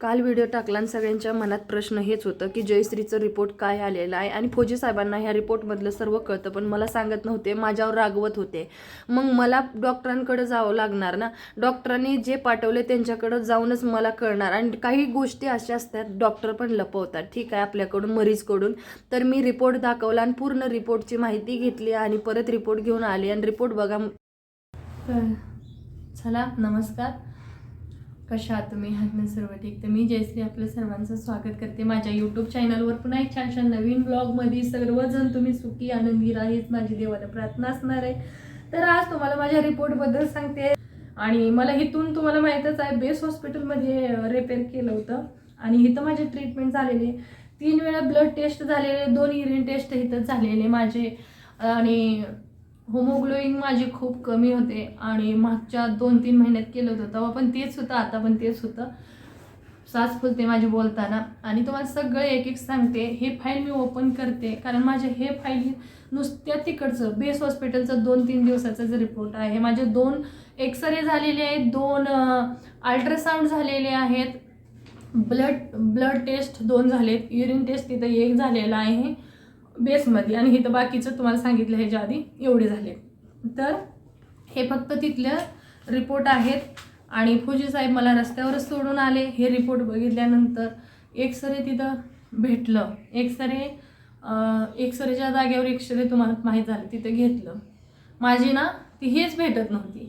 काल व्हिडिओ टाकला आणि सगळ्यांच्या मनात प्रश्न हेच होतं की जयश्रीचं रिपोर्ट काय आलेला आहे? आणि फौजी साहेबांना ह्या रिपोर्टमधलं सर्व कळतं पण मला सांगत नव्हते माझ्यावर रागवत होते. मग मला डॉक्टरांकडे जावं लागणार ना? डॉक्टरांनी जे पाठवले त्यांच्याकडं जाऊनच मला कळणार. आणि काही गोष्टी अशा असतात डॉक्टर पण लपवतात. ठीक आहे आपल्याकडून मरीजकडून. तर मी रिपोर्ट दाखवला आणि पूर्ण रिपोर्टची माहिती घेतली आणि परत रिपोर्ट घेऊन आली. आणि रिपोर्ट बघा. चला नमस्कार. कशा आहात तुम्ही? आहात ना सर्व ठीक तर मी जयश्री आपलं सर्वांचं स्वागत करते. माझ्या यूट्यूब चॅनलवर पुन्हा एक छान छान नवीन ब्लॉगमध्ये सर्वजण तुम्ही सुखी आनंदी राहीत माझी देवाला प्रार्थना असणार आहे. तर आज तुम्हाला माझ्या रिपोर्टबद्दल सांगते. आणि मला इथून तुम्हाला माहीतच आहे बेस हॉस्पिटलमध्ये रिपेअर केलं होतं. आणि इथं माझे ट्रीटमेंट झालेले तीन वेळा ब्लड टेस्ट झालेले दोन युरिन टेस्ट इथं झालेले माझे. आणि होमोग्लोईन माझी खूप कमी होते आणि मागच्या दोन तीन महिन्यात केलं होतं. तेव्हा पण तेच होतं आता पण तेच होतं. सास फुलते माझी बोलताना. आणि तुम्हाला सगळं एक एक सांगते हे फाईल मी ओपन करते. कारण माझे हे फाईल नुसत्या तिकडचं बेस हॉस्पिटलचं दोन तीन दिवसाचा जे रिपोर्ट आहे. माझे दोन एक्सरे झालेले आहेत दोन अल्ट्रासाऊंड झालेले आहेत. ब्लड ब्लड टेस्ट दोन झालेत. युरिन टेस्ट तिथं एक झालेला आहे. बेसमध्ये. आणि इथं बाकीचं तुम्हाला सांगितलं ह्याच्या आधी एवढे झाले. तर हे फक्त तिथल्या रिपोर्ट आहेत. आणि फौजी साहेब मला रस्त्यावरच सोडून आले. हे रिपोर्ट बघितल्यानंतर एक्सरे तिथं भेटलं. एक्सरे एक्सरेच्या जागेवर एक्सरे तुम्हाला माहीत झालं तिथं घेतलं. माझी ना ती हेच भेटत नव्हती.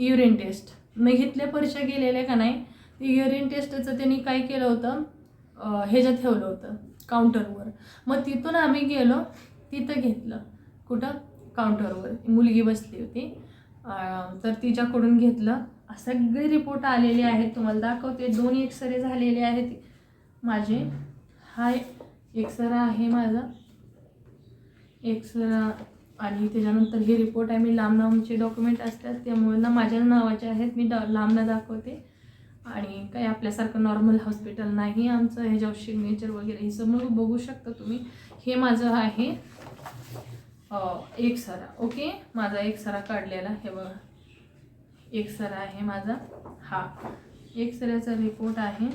युरिन टेस्ट मी घेतल्या परीक्षा गेलेल्या का नाही ती युरिन टेस्टचं त्यांनी काय केलं होतं ह्याच्यात ठेवलं होतं काउंटरवर मग तिथून आम्ही गेलो तिथं घेतलं. कुठं? काउंटरवर मुलगी बसली होती. तर तिच्याकडून घेतलं. सगळे रिपोर्ट आलेले आहेत. तुम्हाला दाखवते. दोन एक्सरे झालेले आहेत. माझे. हा एक्सरा आहे माझा. एक्सरा आणि त्याच्यानंतर हे रिपोर्ट आहे. मी लांब लांबचे डॉक्युमेंट असतात त्यामुळे ना माझ्या नावाचे आहेत. मी डॉ लांबला दाखवते. आणि काही आपल्यासारखं नॉर्मल हॉस्पिटल नाही आमचं ह्याच्यावर सिग्नेचर वगैरे हे समोर बघू शकता तुम्ही. हे माझं आहे एक सरा. ओके माझा एक सरा काढलेला हे बघा. एक सरा आहे माझा. हा. एक्सरेचा रिपोर्ट आहे.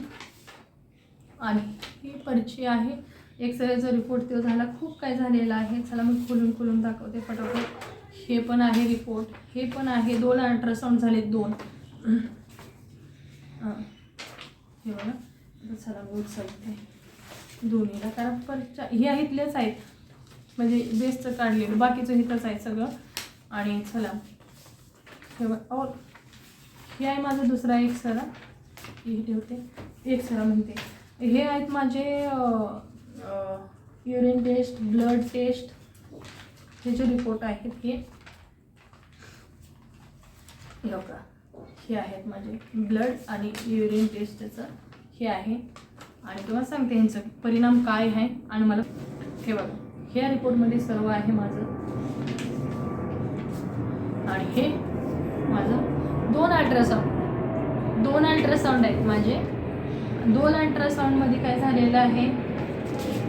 आणि ही पर्ची आहे. एक सऱ्याचा रिपोर्ट तो झाला. खूप काय झालेला आहे. चला मी खोलून खोलून दाखवते पटापट हे पण आहे रिपोर्ट हे पण आहे. दोन अल्ट्रासाऊंड झाले दोन. हां. हे बघा आता चला बोट साहित्य दोन्हीला कारण परच्या हे इथलेच आहेत. म्हणजे बेस्टचं काढलेलं. बाकीचं इथंच आहे सगळं. आणि चला. हे बघ और हे आहे माझा दुसरा एक सरा. हे ठेवते. एक सरा म्हणते. हे आहेत माझे युरिन टेस्ट ब्लड टेस्ट हे जे रिपोर्ट आहेत हे. हे बघा. हे आहेत माझे. ब्लड आणि युरिन टेस्टचं हे आहे. आणि तुम्हाला सांगते यांचं परिणाम काय आहे. आणि मला हे बघा ह्या रिपोर्टमध्ये सर्व आहे माझं. आणि हे माझं दोन अल्ट्रासाऊंड दोन अल्ट्रासाऊंड आहेत माझे. दोन अल्ट्रासाऊंडमध्ये काय झालेलं आहे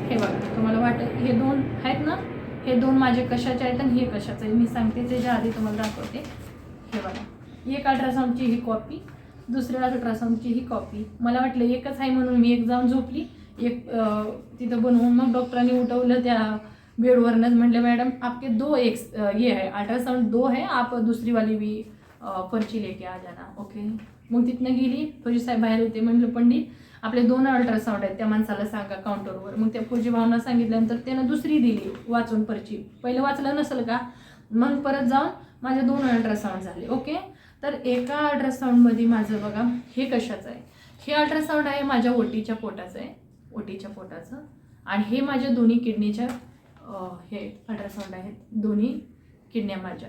हे बघा तुम्हाला वाटत हे दोन आहेत ना? हे दोन माझे कशाचे आहेत आणि हे कशाचं आहे मी सांगते त्याच्या आधी तुम्हाला दाखवते. हे बघा. एक अल्ट्रासाऊंडची ही कॉपी दुसऱ्या अल्ट्रासाऊंडची ही कॉपी मला वाटलं एकच आहे म्हणून मी एक जाऊन झोपली. एक तिथं बनवून मग डॉक्टरांनी उठवलं त्या बेडवरनंच. म्हटलं मॅडम आपके दो एक ये है अल्ट्रासाउंड दो है आप दूसरी वाली भी पर्ची लेके आ जाना. ओके मग तिथनं गेली फौजी साहेब बाहेर होते. म्हटलं पंडित आपले दोन अल्ट्रासाऊंड आहेत त्या माणसाला सांगा काउंटरवर मग त्या फौजी भावना सांगितल्यानंतर त्यानं दुसरी दिली वाचून पर्ची. पहिलं वाचलं नसेल का? मग परत जाऊन माझे दोन अल्ट्रासाऊंड झाले. ओके तर एका अल्ट्रासाऊंडमध्ये माझं बघा हे कशाचं आहे? हे अल्ट्रासाऊंड आहे माझ्या ओटीच्या पोटाचं आहे. ओटीच्या पोटाचं. आणि हे माझ्या दोन्ही किडनीच्या हे अल्ट्रासाऊंड आहेत. दोन्ही किडन्या माझ्या.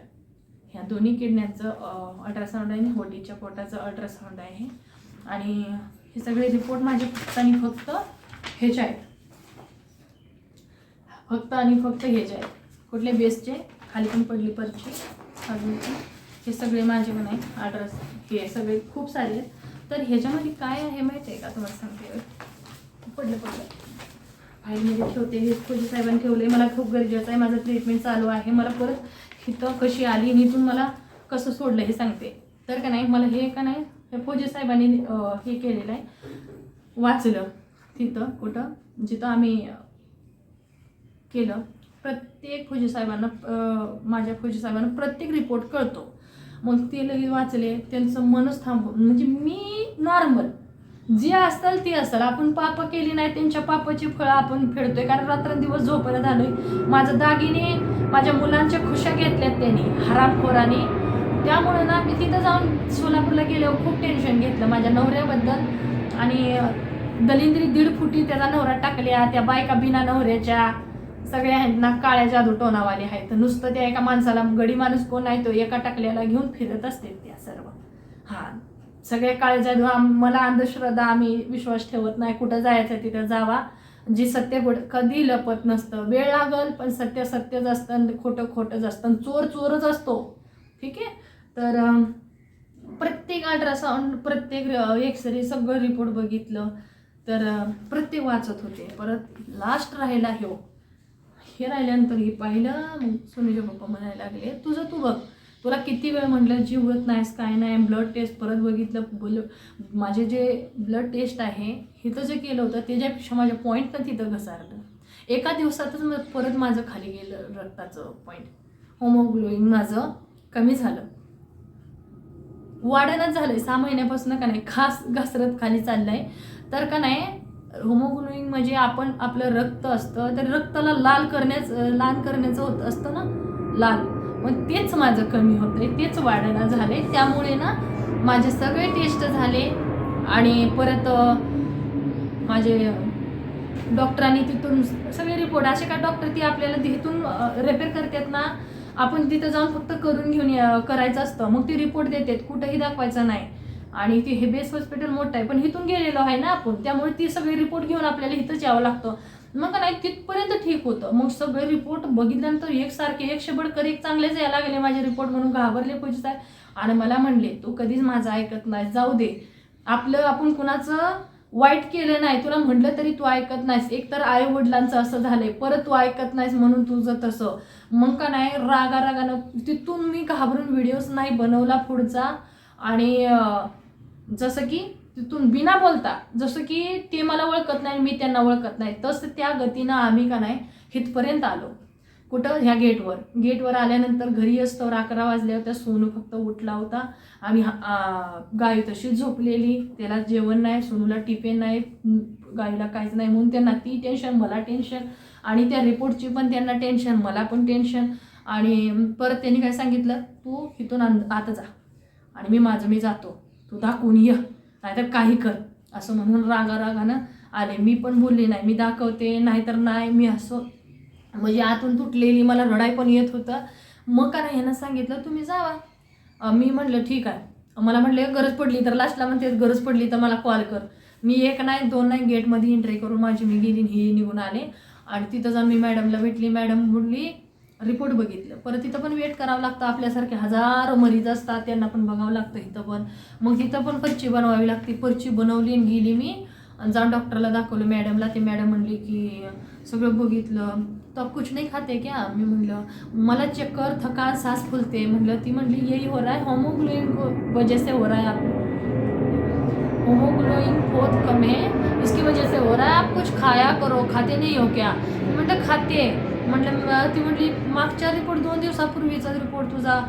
ह्या दोन्ही किडन्यांचं अल्ट्रासाऊंड आहे आणि ओटीच्या पोटाचं अल्ट्रासाऊंड आहे. आणि हे सगळे रिपोर्ट माझे फक्त आणि फक्त ह्याचे आहेत. फक्त आणि फक्त ह्याचे आहेत. कुठले बेस्टचे खाली पण पडली पर्ची. अजून हे सगळे माझे पण आहे अल्ट्रास हे सगळे खूप सारे आहेत. तर ह्याच्यामध्ये काय आहे माहिती आहे का? तुम्हाला सांगते. पडलं पडलं. फाईलमध्ये ठेवते. हे फौजी साहेबांनी ठेवले मला खूप गरजेचं आहे. माझं ट्रीटमेंट चालू आहे. मला परत इथं कशी आली आणि इथून मला कसं सोडलं हे सांगते. तर का नाही मला हे का नाही हे फौजी साहेबांनी हे केलेलं आहे. वाचलं तिथं कुठं? जिथं आम्ही केलं. प्रत्येक फौजी साहेबांना माझ्या फौजी साहेबांना प्रत्येक रिपोर्ट कळतो. मग ते लगेच वाचले त्यांचं मनच थांबवून म्हणजे मी नॉर्मल जे असतील ते असेल आपण पाप केली नाही त्यांच्या पापाची फळं आपण फेडतोय. कारण रात्रंदिवस झोपायला झालोय. माझं दागिने माझ्या मुलांच्या खुशा घेतल्यात त्यांनी हरामखोराने. त्यामुळे ना मी तिथं जाऊन सोलापूरला गेल्यावर खूप टेन्शन घेतलं माझ्या नवऱ्याबद्दल. आणि दलिंद्री दीड फुटी त्याचा नवरा टाकल्या त्या बायका बिना नवऱ्याच्या. सगळ्या आहेत ना काळ्या जादू टोनावाले आहेत. नुसतं त्या एका माणसाला गडी माणूस कोण आहे तो एका टाकल्याला घेऊन फिरत असते त्या सर्व. हां. सगळे काळे जादू आम- मला अंधश्रद्धा आम्ही विश्वास ठेवत नाही. कुठं जायचं तिथं जावा. जी सत्य कुठं कधी लपत नसतं. वेळ लागल पण सत्य सत्यच असतं खोटं खोटंच असतं. आणि चोर चोरच असतो. ठीक आहे? तर प्रत्येक अल्ट्रासाऊंड प्रत्येक एक्सरे सगळं रिपोर्ट बघितलं. तर प्रत्येक वाचत होते. परत लास्ट राहिला ह्यो. हे राहिल्यानंतर हे पाहिलं मग सोनीचे पप्पा म्हणायला लागले तुझं तू बघ तुला किती वेळ म्हटलं जीवत नाहीस काय नाही ब्लड टेस्ट परत बघितलं बोल माझे जे ब्लड टेस्ट आहे इथं जे केलं होतं त्याच्यापेक्षा माझ्या पॉईंट तिथं घसारलं. एका दिवसातच मग परत माझं खाली गेलं रक्ताचं पॉईंट होमोग्लोईन माझं कमी झालं. वाढणच आहे सहा महिन्यापासून का नाही खास घसरत खाली चाललं आहे तर का नाही होमोग्लोबिन म्हणजे आपण आपलं रक्त असतं तर रक्ताला लाल करण्याच लाल करण्याचं होत असतं ना? लाल. मग तेच माझं कमी होतंय तेच वाढणं झाले त्यामुळे ना माझे सगळे टेस्ट झाले आणि परत माझे डॉक्टरांनी तिथून सगळे रिपोर्ट असे का डॉक्टर ती आपल्याला तिथून रेफर करतात ना? आपण तिथं जाऊन फक्त करून घेऊन करायचं असतं. मग ते रिपोर्ट देतात. कुठंही दाखवायचं नाही. आणि ते हे बेस हॉस्पिटल मोठं आहे. पण इथून गेलेलो आहे ना आपण त्यामुळे ती सगळे रिपोर्ट घेऊन आपल्याला इथंच यावं लागतं. मग का नाही तिथपर्यंत ठीक होतं. मग सगळे रिपोर्ट बघितल्यानंतर एकसारखे एक शेबडकर एक चांगलेच यायला गेले माझे रिपोर्ट म्हणून घाबरले पूजित आहे आणि मला म्हणले तू कधीच माझं ऐकत नाही जाऊ दे. आपलं आपण कुणाचं वाईट केलं नाही तुला म्हटलं तरी तू ऐकत नाहीस. एक तर आई वडिलांचं असं झालंय परत तू ऐकत नाहीस म्हणून तुझं तसं. मग का नाही रागा रागानं तिथून मी घाबरून व्हिडिओज नाही बनवला पुढचा. आणि जसं की तिथून बिना बोलता जसं की ते मला ओळखत नाही मी त्यांना ओळखत नाही तसं त्या गतीनं आम्ही का नाही इथपर्यंत आलो. कुठं? ह्या गेटवर. गेटवर आल्यानंतर घरी असतो अकरा वाजल्या होत्या सोनू फक्त उठला होता. आम्ही गाय तशी झोपलेली. त्याला जेवण नाही सोनूला टिफिन नाही गायीला गाईला काहीच नाही म्हणून त्यांना ती टेन्शन मला टेन्शन. आणि त्या रिपोर्टची पण त्यांना टेन्शन मला पण टेन्शन. आणि परत त्यांनी काय सांगितलं? तू इथून आत- आता जा. आणि मी माझं मी जातो. तू दाखवून ये. नाहीतर काही कर. असं म्हणून रागा रागानं आले. मी पण बोलले नाही. मी दाखवते नाहीतर नाही. मी असं म्हणजे आतून तुटलेली मला रडाई पण येत होतं. मग का नाही ह्यानं सांगितलं तुम्ही जावा. मी म्हटलं ठीक आहे. मला म्हटलं गरज पडली तर लास्टला म्हणते गरज पडली तर मला कॉल कर. मी एक नाही दोन नाही गेटमध्ये एंट्री करून माझी मी गेली हे निघून आले. आणि तिथं जाऊन मी मॅडमला भेटली. मॅडम बोलली रिपोर्ट बघितलं. परत तिथं पण वेट करावं लागतं. आपल्यासारखे हजारो मरीज असतात त्यांना पण बघावं लागतं इथं पण. मग तिथं पण पर्ची बनवावी लागते. पर्ची बनवली आणि गेली मी. आणि जाऊन डॉक्टरला दाखवलं मॅडमला ते मॅडम म्हणली की सगळं बघितलं. तो कुछ नाही खाते क्या? मी म्हणलं मला चक्कर थकान सास फुलते. म्हणलं ती म्हणली यही हो रहा है. होमोग्लोबिन वजह से हो रहा है आप होमोग्लोबिन बहुत कम है. इसकी वजह से हो रहा है. आप कुछ खाया करो. खाते नहीं हो क्या? मी खाते. म्हटलं ती म्हटली मागच्या रिपोर्ट दोन दिवसापूर्वीचा रिपोर्ट तुझा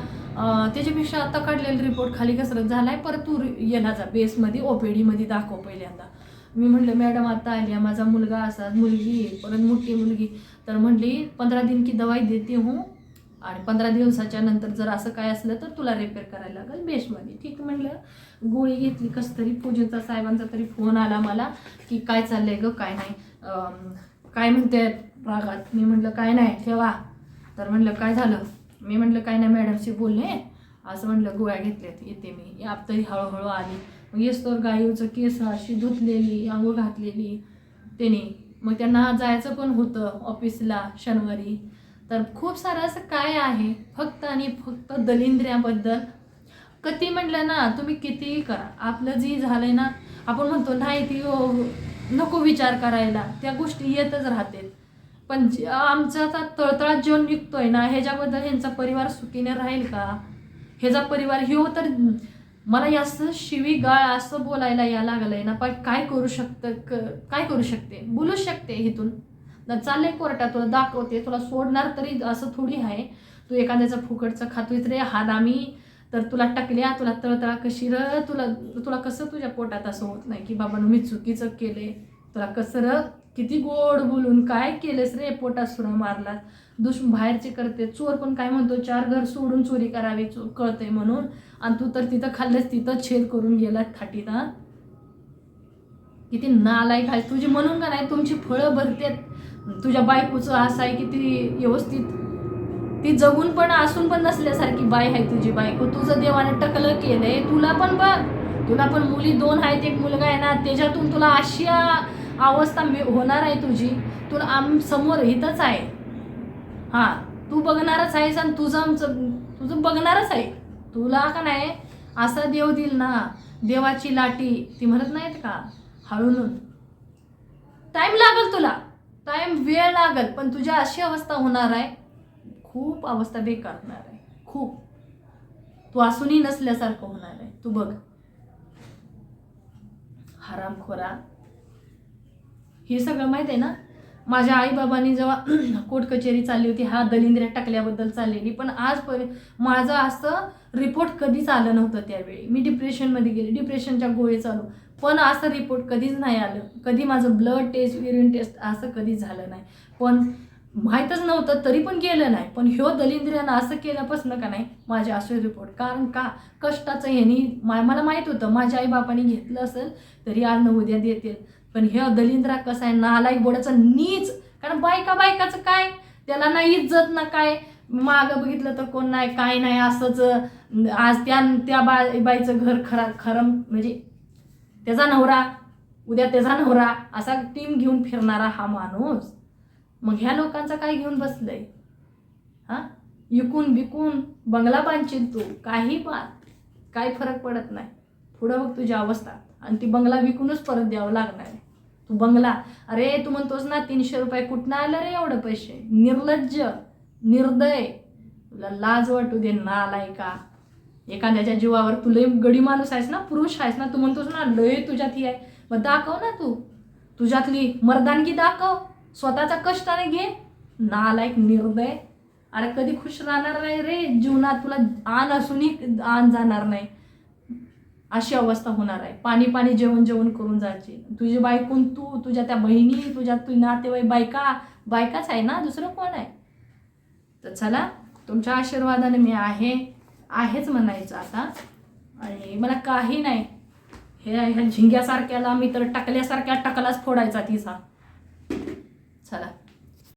त्याच्यापेक्षा आता काढलेला रिपोर्ट खाली कसरत झालाय परत तू रि- जा बेसमध्ये ओपीडीमध्ये दाखव पहिल्यांदा. मी म्हटलं मॅडम आता आली आहे, माझा मुलगा असा मुलगी परत मोठी मुलगी. तर म्हणली पंधरा दिन की दवाई देते हूँ आणि पंधरा दिवसाच्या नंतर जर असं काय असलं तर तुला रिपेअर करायला लागेल बेसमध्ये. ठीक म्हटलं. गोळी घेतली कसं तरी पूजेचा साहेबांचा तरी फोन आला मला की काय चाललंय गं काय नाही? काय म्हणते रागात. मी म्हटलं काय नाही ठेवा. तर म्हणलं काय झालं? मी म्हटलं काय नाही मॅडमशी बोलले. असं म्हटलं गोळ्या घेतल्यात येते मी. आप तरी हळूहळू आली. मग येस तर केस अशी धुतलेली आंघोळ घातलेली त्याने मग त्यांना जायचं पण होतं ऑफिसला शनिवारी. तर खूप सारं असं काय आहे फक्त आणि फक्त दलिंद्र्याबद्दल? कधी म्हटलं ना तुम्ही कितीही करा. आपलं जी झालंय ना आपण म्हणतो नाही ती नको विचार करायला. त्या गोष्टी येतच राहतात. पण आमचा आता तळतळात जीवन निघतोय ना ह्याच्याबद्दल ह्यांचा परिवार सुखीने राहील का? ह्याचा परिवार ह्यो तर मला जास्त शिवी गाळ असं बोलायला या लागलंय ना पण काय करू शकतं क- काय करू शकते? बोलू शकते इथून. ना चाललंय कोर्टात तुला दाखवते तुला सोडणार तरी असं थोडी आहे. तू एखाद्याचा फुकटचं खातोय रे हात आम्ही तर तुला टकल्या तुला तळतळा कशी र तुला तुला कसं तुझ्या पोटात असं होत नाही की बाबा मी चुकीचं केले तुला कसरं? किती गोड बोलून काय केलंस रे पोटात सुरा मारला दुश् बाहेरचे करते चोर पण काय म्हणतो चार घर सोडून चोरी करावी चो कळते म्हणून. आणि तू तर तिथं खाल्लंस तिथं छेद करून गेला थाटीत हा? किती नालायक आहे तुझी म्हणून का नाही तुमची फळं भरतेत. तुझ्या बायकोचं असं आहे की ती व्यवस्थित ती जगून पण असून पण नसल्यासारखी बाय आहे तुझी बायको. तुझं देवाने टकलं केलंय. तुला पण बघ. तुला पण मुली दोन आहेत एक मुलगा आहे ना त्याच्यातून तुला अशी अवस्था मी- होणार आहे तुझी. तुला आम समोर इथंच आहे. हां तू बघणारच आहेस आणि तुझं आमचं तुझं बघणारच आहे. तुला का नाही? असा देव दिल ना देवाची लाटी ती म्हणत नाहीत का? हळून टाईम लागल तुला. टाईम वेळ लागल पण तुझ्या अशी अवस्था होणार आहे. खूप अवस्था बेकार होणार आहे. खूप. तू असूनही नसल्यासारखं होणार आहे. तू बघ. हरामखोरा. हे सगळं माहीत आहे ना? माझ्या आईबाबांनी जेव्हा कोर्ट कचेरी चालली होती हा दलिंद्र्या टाकल्याबद्दल चाललेली. पण आजपर्यंत माझं असं रिपोर्ट कधीच आलं नव्हतं त्यावेळी. मी डिप्रेशनमध्ये गेले. डिप्रेशनच्या गोळे चालू. पण असं रिपोर्ट कधीच नाही आलं. कधी माझं ब्लड टेस्ट युरिन टेस्ट असं कधीच झालं नाही. पण माहीतच नव्हतं तरी पण गेलं नाही. पण ह्यो दलिंद्र्यानं असं केल्यापासून का नाही माझे असे रिपोर्ट कारण का? कष्टाचं ह्यानी मा मला माहीत होतं. माझ्या आईबापाने घेतलं असेल तरी आज न उद्या देतील. पण हे दलिंद्रा कसं आहे नालायक बोडाचं नीच. कारण बायका बायकाचं काय? त्याला ना इज्जत ना काय? मागं बघितलं तर कोण नाही काय नाही असंच आज त्या त्या बाईचं घर खरा खरं म्हणजे त्याचा नवरा उद्या त्याचा नवरा असा टीम घेऊन फिरणारा हा माणूस. मग ह्या लोकांचा काय घेऊन बसलंय? हां? विकून विकून बंगला बांधशील तू काही बात काही फरक पडत नाही. पुढं बघ तुझी अवस्था. आणि ती बंगला विकूनच परत द्यावं लागणार. आहे तू बंगला. अरे तू म्हणतोस ना तीनशे रुपये कुठनं आलं रे एवढं पैसे? निर्लज्ज निर्दय. तुला लाज वाटू दे नालाय का एखाद्याच्या जीवावर तू लय गडी माणूस आहेस ना पुरुष आहेस ना तू म्हणतोस ना लय तुझ्यात ही आहे. मग दाखव ना तू. तुझ्यातली मर्दानगी दाखव. स्वतःचा कष्टाने घे. नालायक निर्दय. अरे कधी खुश राहणार नाही रे जीवनात. तुला आण असूनही आण जाणार नाही. अशी अवस्था होणार आहे. पाणी पाणी जेवण जेवण करून जायची. तुझी बायकून तू तुझ्या त्या बहिणी तुझ्या तू नातेवाईक बायका बायकाच आहे ना? दुसरं कोण आहे? तर चला तुमच्या आशीर्वादाने मी आहे आहेच म्हणायचं आता. आणि मला काही नाही. हे ह्या झिंग्यासारख्याला मी तर टाकल्यासारख्या टाकलाच फोडायचा तिचा. चला.